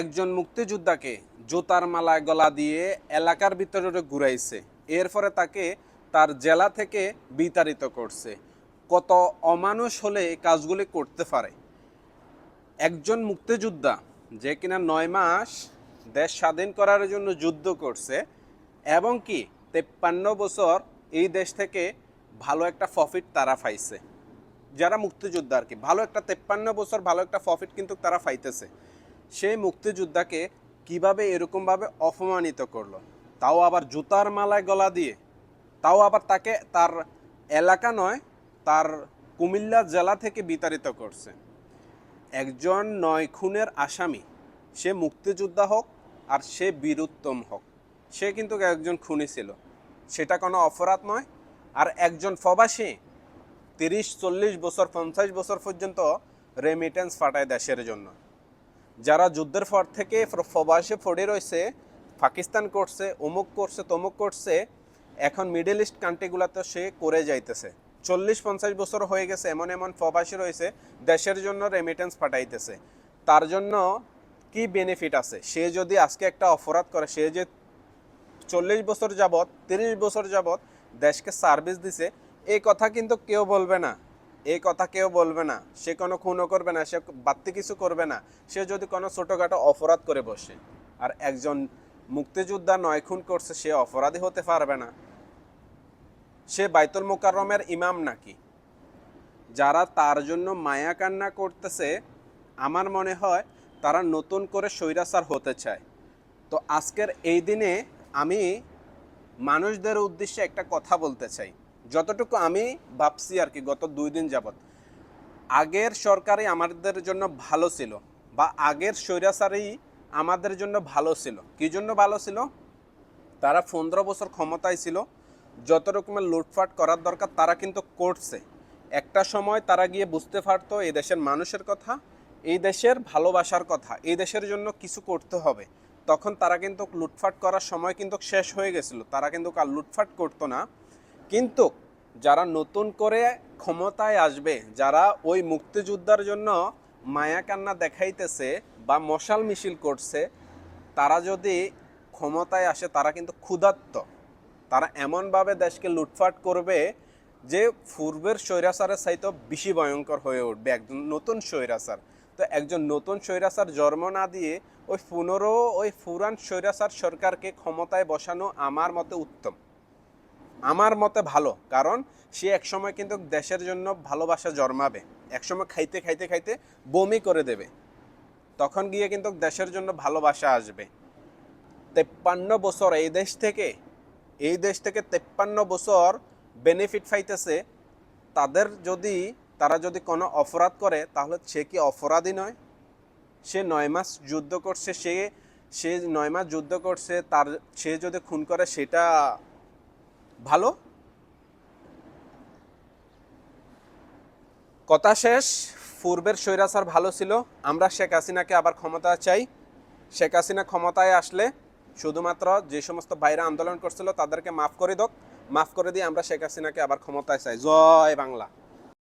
একজন মুক্তিযোদ্ধাকে জোতার মালায় গলা দিয়ে এলাকার ভিতরে ঘুরাইছে। এরপরে তাকে তার জেলা থেকে বিতাড়িত করছে। কত অমানুষ হলে কাজগুলি করতে পারে? একজন মুক্তিযোদ্ধা যে কিনা নয় মাস দেশ স্বাধীন করার জন্য যুদ্ধ করছে এবং কি তেপ্পান্ন বছর এই দেশ থেকে ভালো একটা প্রফিট তারা পাইছে। যারা মুক্তিযোদ্ধা আর কি, ভালো একটা তেপ্পান্ন বছর ভালো একটা প্রফিট কিন্তু তারা পাইতেছে। সেই মুক্তিযোদ্ধাকে কীভাবে এরকমভাবে অপমানিত করল? তাও আবার জুতার মালায় গলা দিয়ে? তাও আবার তাকে তার এলাকা নয়, তার কুমিল্লা জেলা থেকে বিতাড়িত করছে। একজন নয় খুনের আসামি, সে মুক্তিযোদ্ধা হোক আর সে বীরুত্তম হোক, সে কিন্তু একজন খুনি ছিল। সেটা কোনো অপরাধ নয়। আর একজন প্রবাসী, তিরিশ, চল্লিশ বছর, পঞ্চাশ বছর পর্যন্ত রেমিটেন্স পাঠায় দেশের জন্য। যারা যুদ্ধের পর থেকে প্রবাসে পড়ে রয়েছে, পাকিস্তান করছে, অমুক করছে, তমুক করছে, এখন মিডল ইস্ট কান্ট্রিগুলোতে সে করে যাইতেছে। চল্লিশ পঞ্চাশ বছর হয়ে গেছে, এমন এমন প্রবাসী রয়েছে, দেশের জন্য রেমিটেন্স পাঠাইতেছে। তার জন্য কি বেনিফিট আছে? সে যদি আজকে একটা অপরাধ করে, সে যে চল্লিশ বছর যাবত তিরিশ বছর যাবত দেশকে সার্ভিস দিছে, এই কথা কিন্তু কেউ বলবে না। এই কথা কেউ বলবে না। সে কোনো খুনও করবে না, সে বাড়তি কিছু করবে না। সে যদি কোনো ছোটোখাটো অপরাধ করে বসে, আর একজন মুক্তিযোদ্ধা নয় খুন করছে, সে অপরাধী হতে পারবে না। সে বাইতুল মোকাররমের ইমাম নাকি? যারা তার জন্য মায়া কান্না করতেছে, আমার মনে হয় তারা নতুন করে স্বৈরাচার হতে চায়। তো আজকের এই দিনে আমি মানুষদের উদ্দেশ্যে একটা কথা বলতে চাই। যতটুকু আমি ভাবছি আর কি গত দুই দিন যাবৎ, আগের সরকারই আমাদের জন্য ভালো ছিল বা আগের স্বৈরাচারই আমাদের জন্য ভালো ছিল। কি জন্য ভালো ছিল? তারা পনেরো বছর ক্ষমতায় ছিল, যত রকমের লুটফাট করার দরকার তারা কিন্তু করছে। একটা সময় তারা গিয়ে বুঝতে পারতো এই দেশের মানুষের কথা, এই দেশের ভালোবাসার কথা, এই দেশের জন্য কিছু করতে হবে। তখন তারা কিন্তু লুটফাট করার সময় কিন্তু শেষ হয়ে গেছিল, তারা কিন্তু আর লুটফাট করতো না। কিন্তু যারা নতুন করে ক্ষমতায় আসবে, যারা ওই মুক্তিযোদ্ধার জন্য মায়া কান্না দেখাইতেছে বা মশাল মিছিল করছে, তারা যদি ক্ষমতায় আসে, তারা কিন্তু ক্ষুধার্ত। তারা এমনভাবে দেশকে লুটফাট করবে যে পূর্বের স্বৈরাচারের চাইতে বেশি ভয়ঙ্কর হয়ে উঠবে, একজন নতুন স্বৈরাচার। তো একজন নতুন স্বৈরাচার জন্ম না দিয়ে ওই পুনরো ওই পুরান স্বৈরাচার সরকারকে ক্ষমতায় বসানো আমার মতে উত্তম। আমার মতে ভালো, কারণ সে একসময় কিন্তু দেশের জন্য ভালোবাসা জন্মাবে। একসময় খাইতে খাইতে খাইতে বমি করে দেবে। তখন গিয়ে কিন্তু দেশের জন্য ভালোবাসা আসবে। তেপ্পান্ন বছর এই দেশ থেকে, এই দেশ থেকে তেপ্পান্ন বছর বেনিফিট পাইতেছে। তাদের যদি, তারা যদি কোনো অপরাধ করে, তাহলে সে কি অপরাধী নয়? সে নয় মাস যুদ্ধ করছে, সে সে নয় মাস যুদ্ধ করছে, তার, সে যদি খুন করে, সেটা ভালো? কথা শেষ। পূর্বের স্বৈরাচার ভালো ছিল। আমরা শেখ হাসিনাকে আবার ক্ষমতা চাই। শেখ হাসিনা ক্ষমতায় আসলে শুধুমাত্র যে সমস্ত বাইরে আন্দোলন করছিল তাদেরকে মাফ করে দোক। মাফ করে দিয়ে আমরা শেখ হাসিনাকে আবার ক্ষমতায় চাই। জয় বাংলা।